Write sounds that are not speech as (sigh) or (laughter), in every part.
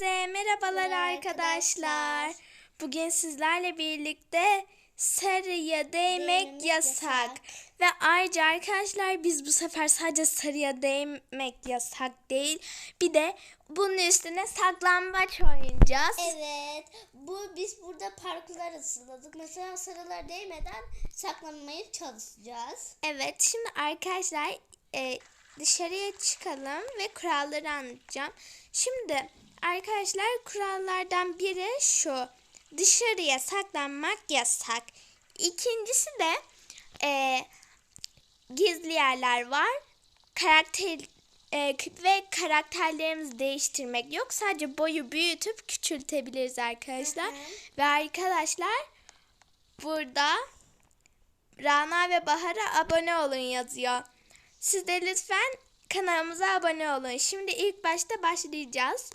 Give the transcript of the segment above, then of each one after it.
Herkese merhabalar Merhaba arkadaşlar. Bugün sizlerle birlikte sarıya değmek yasak. yasak. Ve ayrıca arkadaşlar biz bu sefer sadece sarıya değmek yasak değil. Bir de bunun üstüne saklambaç oynayacağız. Evet. Bu biz burada parkurlar hazırladık. Mesela sarılar değmeden saklanmaya çalışacağız. Evet şimdi arkadaşlar e, dışarıya çıkalım ve kuralları anlatacağım. Şimdi arkadaşlar kurallardan biri şu. Dışarıya saklanmak yasak. İkincisi de e, gizli yerler var. Karakter e, ve karakterlerimizi değiştirmek yok. Sadece boyu büyütüp küçültebiliriz arkadaşlar. Hı hı. Ve arkadaşlar burada Rana ve Bahar'a abone olun yazıyor. Siz de lütfen kanalımıza abone olun. Şimdi ilk başta başlayacağız.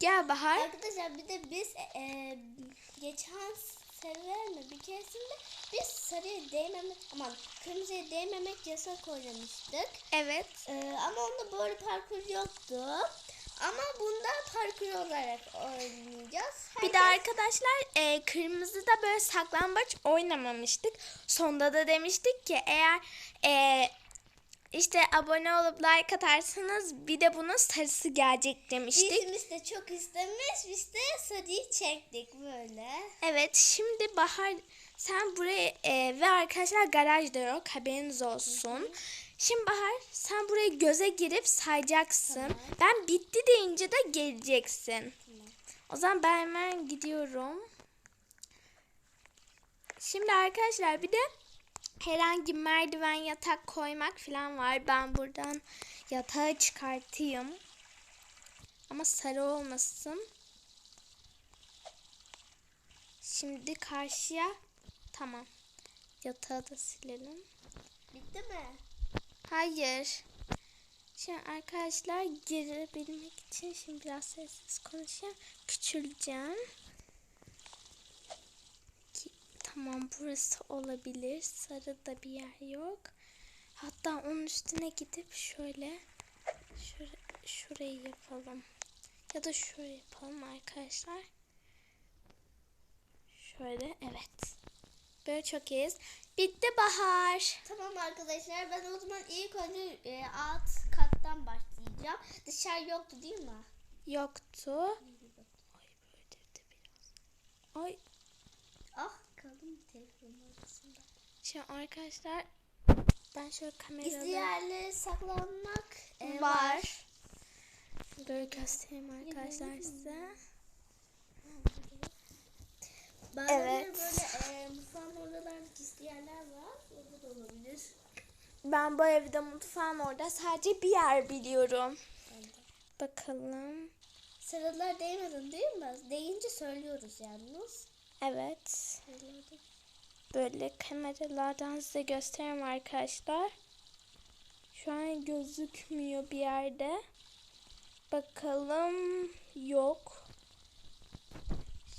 Gel Bahar. Arkadaşlar bir de biz e, geçen sefer mi bir keresinde biz sarıya değmemek aman kırmızıya değmemek yasak oynamıştık. Evet. E, ama onda böyle parkur yoktu. Ama bunda parkur olarak oynayacağız. Bir de Herkes- arkadaşlar e, kırmızıda böyle saklambaç oynamamıştık. Sonda da demiştik ki eğer e, işte abone olup like atarsanız bir de bunun sarısı gelecek demiştik. Bizimiz de çok istemiş. Biz de sarıyı çektik böyle. Evet şimdi Bahar sen buraya e, ve arkadaşlar garaj da yok haberiniz olsun. Şimdi Bahar sen buraya göze girip sayacaksın. Tamam. Ben bitti deyince de geleceksin. O zaman ben hemen gidiyorum. Şimdi arkadaşlar bir de herhangi merdiven yatak koymak falan var. Ben buradan yatağı çıkartayım. Ama sarı olmasın. Şimdi karşıya tamam. Yatağı da silelim. Bitti mi? Hayır. Şimdi arkadaşlar girebilmek için şimdi biraz sessiz konuşayım. Küçüleceğim. Tamam burası olabilir. Sarı da bir yer yok. Hatta onun üstüne gidip şöyle şöyle şurayı yapalım. Ya da şöyle yapalım arkadaşlar. Şöyle evet. Böyle çok iyiyiz. Bitti Bahar. Tamam arkadaşlar ben o zaman ilk önce e, alt kattan başlayacağım. Dışarı yoktu değil mi? Yoktu. Ay böyle de biraz. Ay arasında. şimdi arkadaşlar ben şöyle Gizli kamerada yerlere saklanmak e, var. var. Böyle göstereyim arkadaşlar size. Bazen Evet. böyle e, mutfağın oralarda gizli yerler var. Orada da olabilir. Ben bu evde mutfağın orada sadece bir yer biliyorum. Bakalım. Sarılar değmedin değil mi? Değince söylüyoruz yalnız. Evet. Değil. Böyle kameralardan size göstereyim arkadaşlar. Şu an gözükmüyor bir yerde. Bakalım yok.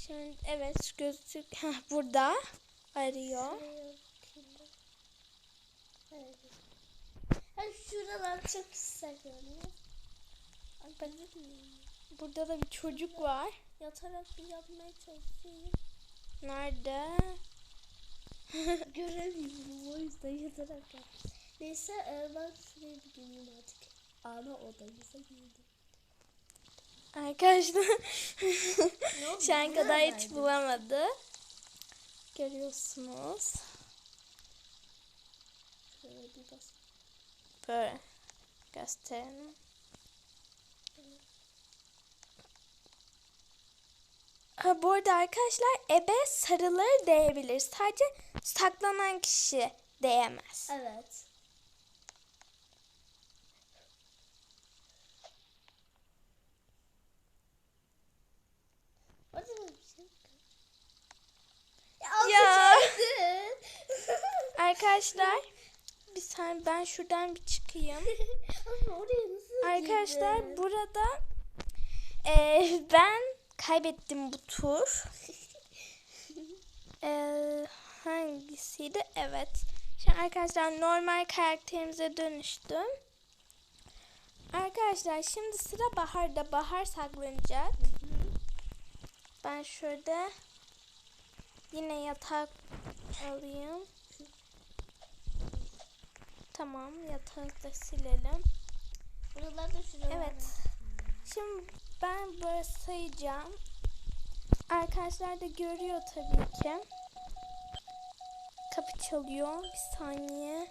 Şimdi evet gözlük Heh, burada arıyor. Evet. Ay şuralar çok. Ay gözükmüyor. Burada da bir çocuk var. Yatarak bir yapmaya çalışıyorum. Nerede? (laughs) Göremiyorum o yüzden yatarak. Neyse e, ben şuraya bir gireyim artık. Ana odamıza girdim. Arkadaşlar (laughs) şu an kadar hiç bulamadı. Görüyorsunuz. Şöyle bir bas. Böyle gösterelim. Ha, bu arada arkadaşlar ebe sarıları değebilir. Sadece saklanan kişi değemez. Evet. Ya. (laughs) Arkadaşlar bir saniye ben şuradan bir çıkayım. (laughs) Arkadaşlar burada eee, ben kaybettim bu tur. Eee, (laughs) hangisiydi? Evet. Şimdi arkadaşlar normal karakterimize dönüştüm. Arkadaşlar şimdi sıra Bahar'da. Bahar saklanacak. Ben şöyle yine yatak alayım. Tamam yatağı da silelim. Buralarda şurada. Evet. Şimdi ben böyle sayacağım. Arkadaşlar da görüyor tabii ki. Kapı çalıyor. Bir saniye.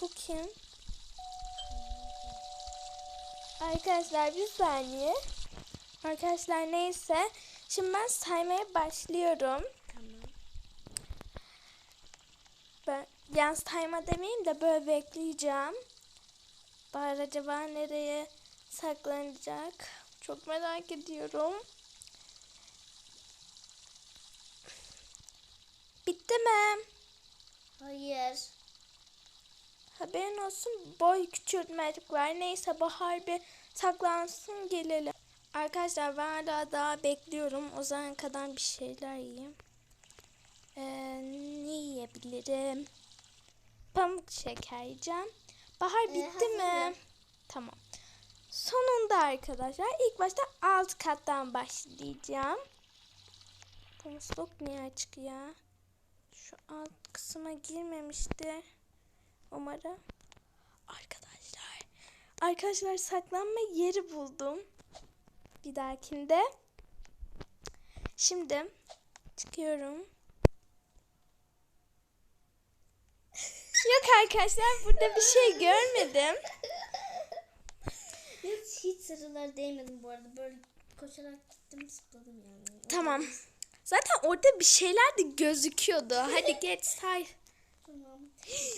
Bu kim? Arkadaşlar bir saniye. Arkadaşlar neyse. Şimdi ben saymaya başlıyorum. Tamam. Ben yani sayma demeyeyim de böyle bekleyeceğim. Bahar acaba nereye saklanacak? Çok merak ediyorum. Bitti mi? Hayır. Haberin olsun boy küçültmelik var. Neyse Bahar bir saklansın gelelim. Arkadaşlar ben hala daha bekliyorum. O zaman kadar bir şeyler yiyeyim. Ee, ne yiyebilirim? Pamuk şeker yiyeceğim. Bahar Ee, bitti mi? hazırım. Tamam. Sonunda arkadaşlar ilk başta alt kattan başlayacağım. Bu musluk niye açık ya? Şu alt kısma girmemişti. Umarım. Arkadaşlar. Arkadaşlar saklanma yeri buldum. Bir dahakinde. Şimdi çıkıyorum. Yok arkadaşlar burada bir şey görmedim. Hiç, hiç değmedim bu arada. Böyle koşarak gittim zıpladım yani. Tamam. Zaten orada bir şeyler de gözüküyordu. Hadi (laughs) geç say. Tamam.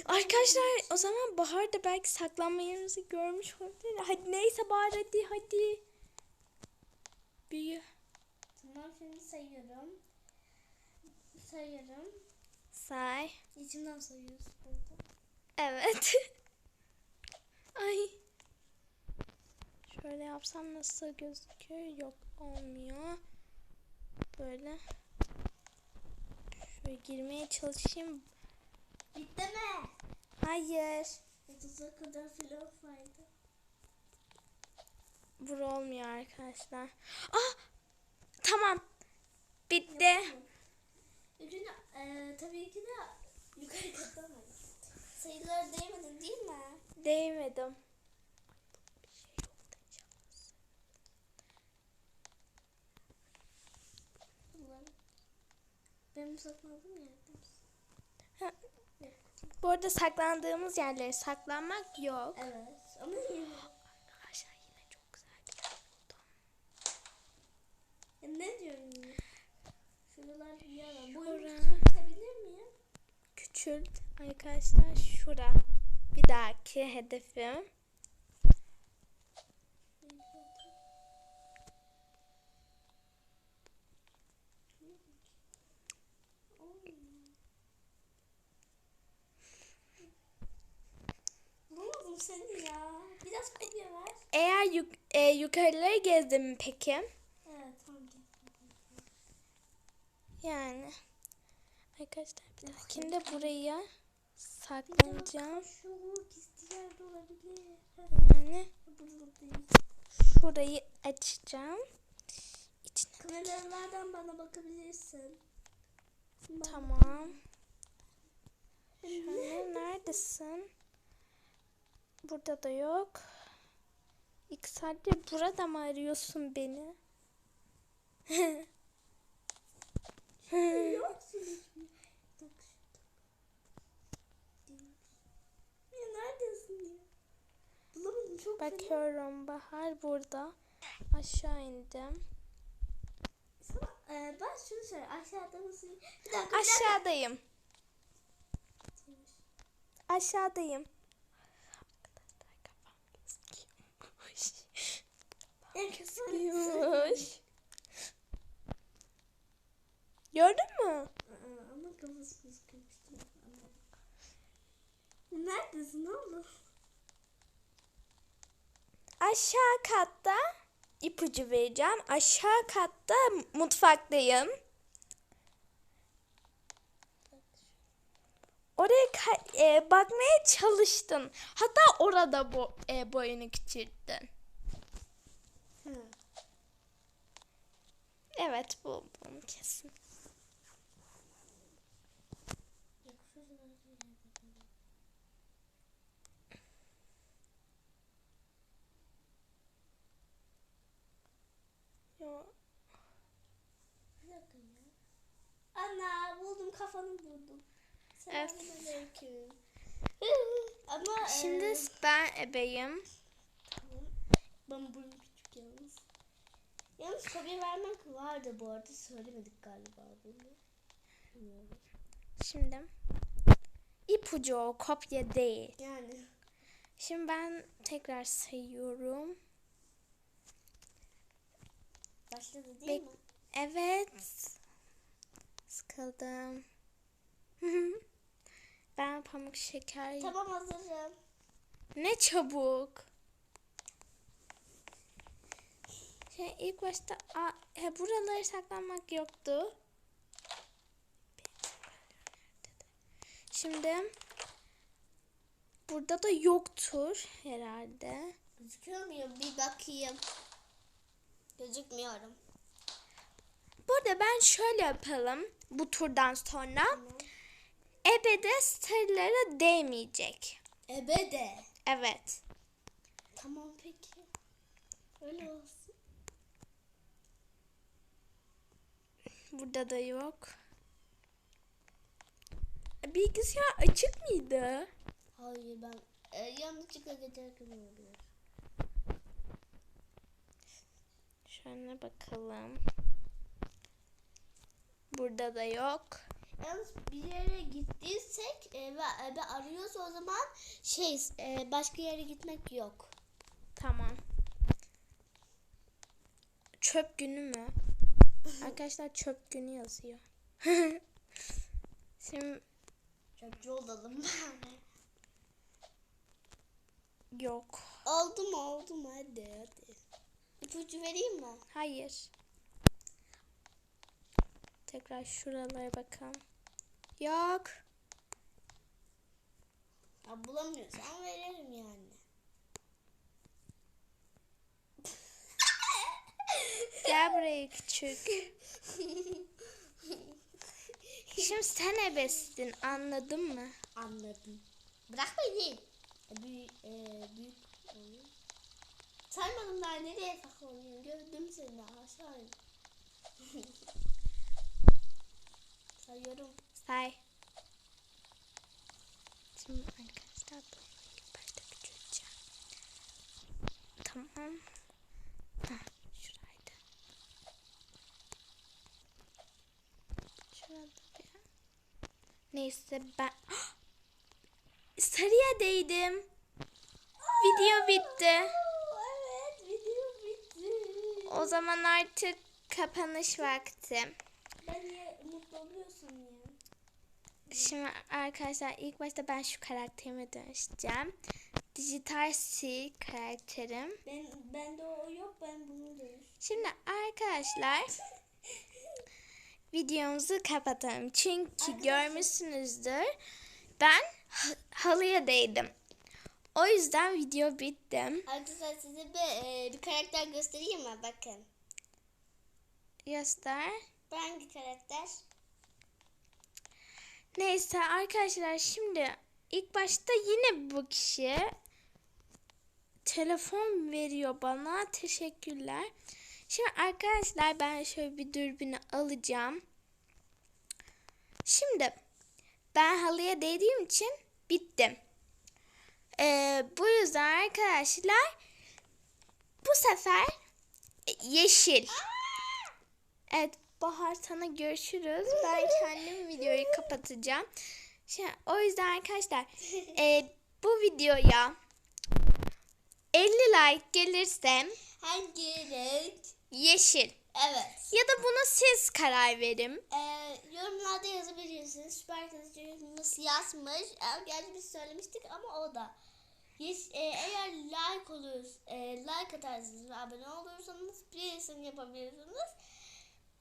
Arkadaşlar o zaman Bahar da belki saklanma yerimizi görmüş olabilir. Hadi neyse Bahar hadi hadi. Büyü. Tamam şimdi sayıyorum. Sayıyorum. Say. İçimden sayıyoruz. Evet. (laughs) Ay. Şöyle yapsam nasıl gözüküyor? Yok olmuyor. Böyle. Şöyle girmeye çalışayım. Bitti mi? Hayır. 30'a kadar filan saydı. Bur olmuyor arkadaşlar. Ah! Tamam. Bitti. Ürünü e, tabii ki de yukarı katlamayız. Sayılar değmedin değil mi? Değmedim. Benim sakladığım yerde Bu arada saklandığımız yerlere saklanmak yok. Evet. Ama yine. Arkadaşlar yine çok güzel bir yer buldum. Ya ne diyorum yine? Şuralar bir yer var. Boyumu Şura. küçültebilir miyim? Küçült arkadaşlar şura. Bir dahaki hedefim. Seni ya. Biraz kopya ver. Eğer yuk- e, yukarıları gezdim peki? Evet tamam. gel. Yani. Arkadaşlar bir dahakinde buraya olabilir. Yani şurayı açacağım. İçine Kameralardan bana bakabilirsin. Bak. Tamam. Şöyle neredesin? Burada da yok. İki saattir burada mı arıyorsun beni? (laughs) Yoksun hiçbir. Bak şurada. Değil. Ya neredesin ya? Bulamadım çok. Bakıyorum Bahar burada. Aşağı indim. E, ben şunu söyle. Aşağıda mısın? Bir dakika. Aşağıdayım. Bir dakika. Aşağıdayım. Gözüküyormuş. Gördün mü? Ama kafası gözükmüştü. Neredesin oğlum? Aşağı katta ipucu vereceğim. Aşağı katta mutfaktayım. oraya e, bakmaya çalıştın. Hatta orada bu e, boyunu küçülttün. Hı. Evet bu bunu kesin. Ana buldum kafanı buldum. Evet. Selamünaleyküm. Ama Şimdi e, ben ebeyim. tamam. Ben burnum küçük yalnız. Yalnız kopya vermek vardı bu arada söylemedik galiba bunu. Bilmiyorum. Şimdi ipucu o kopya değil. Yani Şimdi ben tekrar sayıyorum. başladı değil Bek- mi? Evet. Sıkıldım. (laughs) ben pamuk şeker. Tamam hazırım. Ne çabuk. Şey, ilk başta a, he, buraları saklanmak yoktu. Şimdi burada da yoktur herhalde. Gözüküyor muyum? Bir bakayım. Gözükmüyorum. Burada ben şöyle yapalım bu turdan sonra. Tamam. Ebede starlara değmeyecek. Ebede. Evet. Tamam peki. Öyle olsun. Burada da yok. Bilgisayar açık mıydı? Hayır ben e, yanlışlıkla geçerken olabilir. Şöyle bakalım. Burada da yok. Yalnız bir yere gittiysek e, ve ebe arıyorsa o zaman şey e, başka yere gitmek yok. Tamam. Çöp günü mü? (laughs) Arkadaşlar çöp günü yazıyor. (laughs) Şimdi Çöpçü olalım bari. yok. oldu mu oldu mu hadi hadi. İpucu vereyim mi? Hayır. Tekrar şuralara bakalım. Yok. Ya bulamıyorsam veririm yani. (laughs) Gel buraya küçük. (laughs) Şimdi sen ebestin anladın mı? Anladım. Bırak beni. E, büyük, e, büyük oyun. Saymadım daha nereye saklanıyorsun? Gördüm seni aşağı. (laughs) Sayıyorum. Say. Şimdi arkadaşlar bunu ilk başta küçülteceğim. Tamam. Hah, şuraydı. Şurada bir. Neyse ben... (gasps) Sarıya değdim. Video bitti. Evet video bitti. O zaman artık kapanış vakti. Ben niye mutlu oluyorsun ya? Şimdi arkadaşlar ilk başta ben şu karakterime dönüşeceğim. Dijital C karakterim. Ben bende o yok ben bunu dönüş. Şimdi arkadaşlar (laughs) videomuzu kapatalım. Çünkü görmüşsünüzdür. Ben ha- halıya değdim. O yüzden video bitti. Arkadaşlar size bir, e, bir karakter göstereyim mi? Bakın. Göster. Bu hangi karakter? Neyse arkadaşlar şimdi ilk başta yine bu kişi telefon veriyor bana. Teşekkürler. Şimdi arkadaşlar ben şöyle bir dürbünü alacağım. Şimdi ben halıya değdiğim için bittim. Ee, bu yüzden arkadaşlar bu sefer yeşil. Evet Bahar sana görüşürüz. Ben kendim videoyu kapatacağım. Şimdi, o yüzden arkadaşlar e, bu videoya 50 like gelirse Hangi renk? yeşil. Evet. Ya da bunu siz karar verin. Ee, yorumlarda yazabilirsiniz. Süper Kızıcımız yazmış. Ee, gerçi biz söylemiştik ama o da. Yes, e, eğer like olur, e, like atarsınız ve abone olursanız birisini yapabilirsiniz.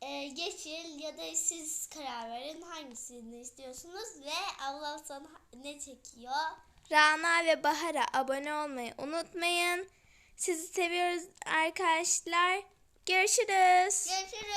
E, Yeşil ya da siz karar verin hangisini istiyorsunuz ve Allah sana ne çekiyor. Rana ve Bahar'a abone olmayı unutmayın. Sizi seviyoruz arkadaşlar. Görüşürüz. Görüşürüz.